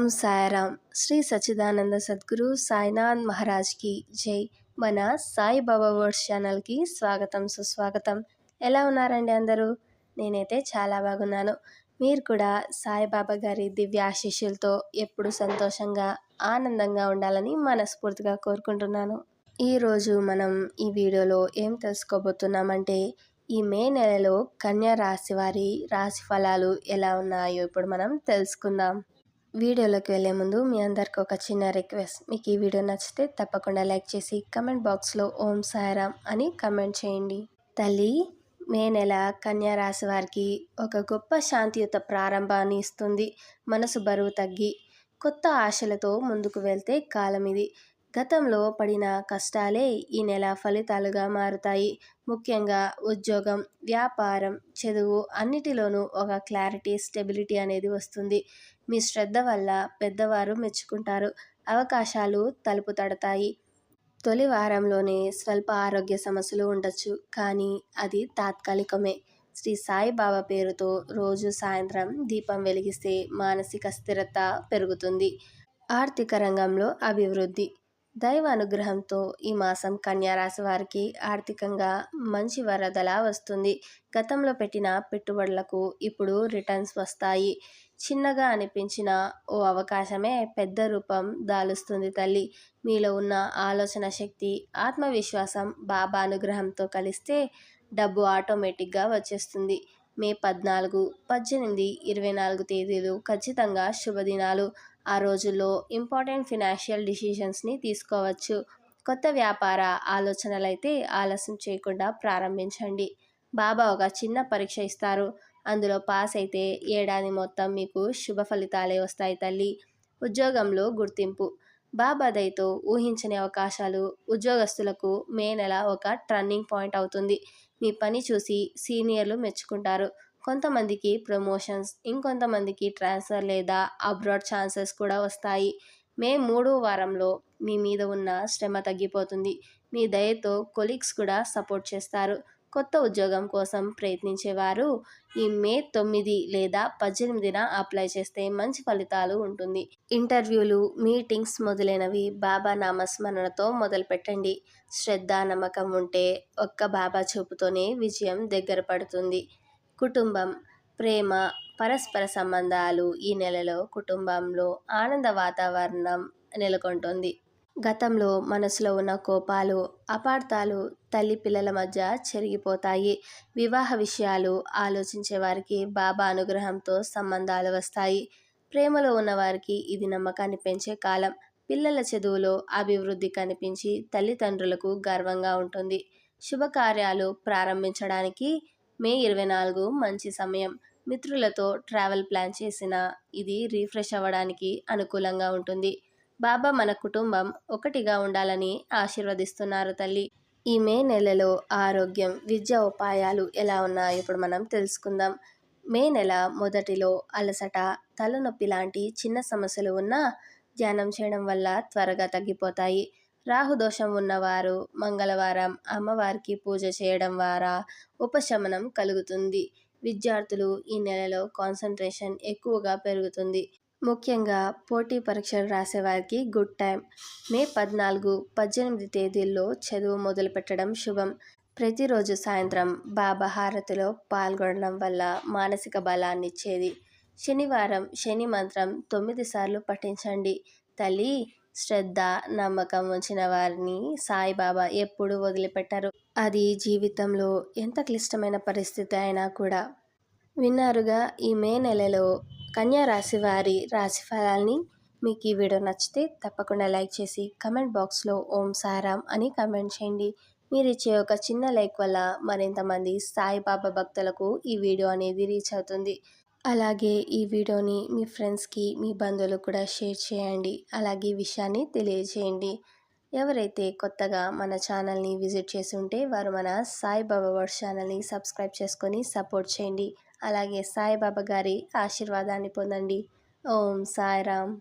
ఓం సాయిరామ్. శ్రీ సచ్చిదానంద సద్గురు సాయినాథ్ మహారాజ్కి జై. మన సాయిబాబా వర్డ్స్ ఛానల్కి స్వాగతం సుస్వాగతం. ఎలా ఉన్నారండి అందరూ? నేనైతే చాలా బాగున్నాను. మీరు కూడా సాయిబాబా గారి దివ్యాశిష్యులతో ఎప్పుడు సంతోషంగా ఆనందంగా ఉండాలని మనస్ఫూర్తిగా కోరుకుంటున్నాను. ఈరోజు మనం ఈ వీడియోలో ఏం తెలుసుకోబోతున్నామంటే ఈ మే నెలలో కన్యా రాశి వారి రాశి ఫలాలు ఎలా ఉన్నాయో ఇప్పుడు మనం తెలుసుకుందాం. వీడియోలోకి వెళ్ళే ముందు మీ అందరికి ఒక చిన్న రిక్వెస్ట్. మీకు ఈ వీడియో నచ్చితే తప్పకుండా లైక్ చేసి కమెంట్ బాక్స్లో ఓం సాయిరామ్ అని కమెంట్ చేయండి. తల్లి మే నెల కన్యా రాశి వారికి ఒక గొప్ప శాంతియుత ప్రారంభాన్ని ఇస్తుంది. మనసు బరువు తగ్గి కొత్త ఆశలతో ముందుకు వెళ్తే కాలం ఇది గతంలో పడిన కష్టాలే ఈ నెల ఫలితాలుగా మారుతాయి. ముఖ్యంగా ఉద్యోగం వ్యాపారం చదువు అన్నిటిలోనూ ఒక క్లారిటీ స్టెబిలిటీ అనేది వస్తుంది. మీ శ్రద్ధ వల్ల పెద్దవారు మెచ్చుకుంటారు. అవకాశాలు తలుపు తడతాయి. తొలి వారంలోనే స్వల్ప ఆరోగ్య సమస్యలు ఉండొచ్చు. కానీ అది తాత్కాలికమే. శ్రీ సాయిబాబా పేరుతో రోజు సాయంత్రం దీపం వెలిగిస్తే మానసిక స్థిరత పెరుగుతుంది. ఆర్థిక రంగంలో అభివృద్ధి దైవ అనుగ్రహంతో ఈ మాసం కన్యారాశి వారికి ఆర్థికంగా మంచి వరదలా వస్తుంది. గతంలో పెట్టిన పెట్టుబడులకు ఇప్పుడు రిటర్న్స్ వస్తాయి. చిన్నగా అనిపించిన ఓ అవకాశమే పెద్ద రూపం దాలుస్తుంది తల్లి. మీలో ఉన్న ఆలోచన శక్తి ఆత్మవిశ్వాసం బాబా అనుగ్రహంతో కలిస్తే డబ్బు ఆటోమేటిక్గా వచ్చేస్తుంది. మే పద్నాలుగు పద్దెనిమిది ఇరవై నాలుగు తేదీలు ఖచ్చితంగా శుభదినాలు. ఆ రోజుల్లో ఇంపార్టెంట్ ఫినాన్షియల్ డిసిషన్స్ని తీసుకోవచ్చు. కొత్త వ్యాపార ఆలోచనలు అయితే ఆలస్యం చేయకుండా ప్రారంభించండి. బాబా ఒక చిన్న పరీక్ష ఇస్తారు. అందులో పాస్ అయితే ఏడాది మొత్తం మీకు శుభ ఫలితాలే వస్తాయి తల్లి. ఉద్యోగంలో గుర్తింపు. బాబా దయతో ఊహించని అవకాశాలు ఉద్యోగస్తులకు మే నెల ఒక టర్నింగ్ పాయింట్ అవుతుంది. మీ పని చూసి సీనియర్లు మెచ్చుకుంటారు. కొంతమందికి ప్రమోషన్స్ ఇంకొంతమందికి ట్రాన్స్ఫర్ లేదా అబ్రాడ్ ఛాన్సెస్ కూడా వస్తాయి. మే మూడో వారంలో మీ మీద ఉన్న శ్రమ తగ్గిపోతుంది. మీ దయతో కొలీగ్స్ కూడా సపోర్ట్ చేస్తారు. కొత్త ఉద్యోగం కోసం ప్రయత్నించేవారు ఈ మే తొమ్మిది లేదా పద్దెనిమిదిన అప్లై చేస్తే మంచి ఫలితాలు ఉంటుంది. ఇంటర్వ్యూలు మీటింగ్స్ మొదలైనవి బాబా నామస్మరణతో మొదలుపెట్టండి. శ్రద్ధ నమ్మకం ఉంటే ఒక్క బాబా చూపుతోనే విజయం దగ్గర పడుతుంది. కుటుంబం ప్రేమ పరస్పర సంబంధాలు ఈ నెలలో కుటుంబంలో ఆనంద వాతావరణం నెలకొంటుంది. గతంలో మనసులో ఉన్న కోపాలు అపార్థాలు తల్లి పిల్లల మధ్య చెరిగిపోతాయి. వివాహ విషయాలు ఆలోచించే వారికి బాబా అనుగ్రహంతో సంబంధాలు వస్తాయి. ప్రేమలో ఉన్నవారికి ఇది నమ్మకాన్ని పెంచే కాలం. పిల్లల చదువులో అభివృద్ధి కనిపించి తల్లిదండ్రులకు గర్వంగా ఉంటుంది. శుభకార్యాలు ప్రారంభించడానికి మే ఇరవై నాలుగు మంచి సమయం. మిత్రులతో ట్రావెల్ ప్లాన్ చేసిన ఇది రీఫ్రెష్ అవ్వడానికి అనుకూలంగా ఉంటుంది. బాబా మన కుటుంబం ఒకటిగా ఉండాలని ఆశీర్వదిస్తున్నారు తల్లి. ఈ మే నెలలో ఆరోగ్యం విద్యా ఉపాయాలు ఎలా ఉన్నాయో ఇప్పుడు మనం తెలుసుకుందాం. మే నెల మొదటిలో అలసట తలనొప్పి లాంటి చిన్న సమస్యలు ఉన్నా ధ్యానం చేయడం వల్ల త్వరగా తగ్గిపోతాయి. రాహుదోషం ఉన్నవారు మంగళవారం అమ్మవారికి పూజ చేయడం ద్వారా ఉపశమనం కలుగుతుంది. విద్యార్థులు ఈ నెలలో కాన్సన్ట్రేషన్ ఎక్కువగా పెరుగుతుంది. ముఖ్యంగా పోటీ పరీక్షలు రాసేవారికి గుడ్ టైం మే పద్నాలుగు పద్దెనిమిది తేదీల్లో చదువు మొదలుపెట్టడం శుభం. ప్రతిరోజు సాయంత్రం బాబా హారతిలో పాల్గొనడం వల్ల మానసిక బలాన్ని ఇచ్చేది. శనివారం శని మంత్రం తొమ్మిది సార్లు పఠించండి. తల్లి శ్రద్ధ నమ్మకం ఉంచిన వారిని సాయిబాబా ఎప్పుడు వదిలిపెట్టారు. అది జీవితంలో ఎంత క్లిష్టమైన పరిస్థితి అయినా కూడా. విన్నారుగా ఈ మే నెలలో కన్యా రాశి వారి రాశి ఫలాల్ని మీకు ఈ వీడియో నచ్చితే తప్పకుండా లైక్ చేసి కమెంట్ బాక్స్లో ఓం సారాం అని కమెంట్ చేయండి. మీరు ఇచ్చే ఒక చిన్న లైక్ వల్ల మరింతమంది సాయిబాబా భక్తులకు ఈ వీడియో అనేది రీచ్ అవుతుంది. అలాగే ఈ వీడియోని మీ ఫ్రెండ్స్కి మీ బంధువులకు కూడా షేర్ చేయండి. అలాగే ఈ విషయాన్ని తెలియజేయండి. ఎవరైతే కొత్తగా మన ఛానల్ని విజిట్ చేసి ఉంటే వారు మన సాయిబాబా వర్డ్ ఛానల్ని సబ్స్క్రైబ్ చేసుకొని సపోర్ట్ చేయండి. అలాగే సాయిబాబా గారి ఆశీర్వాదాన్ని పొందండి. ఓం సాయిరామ్.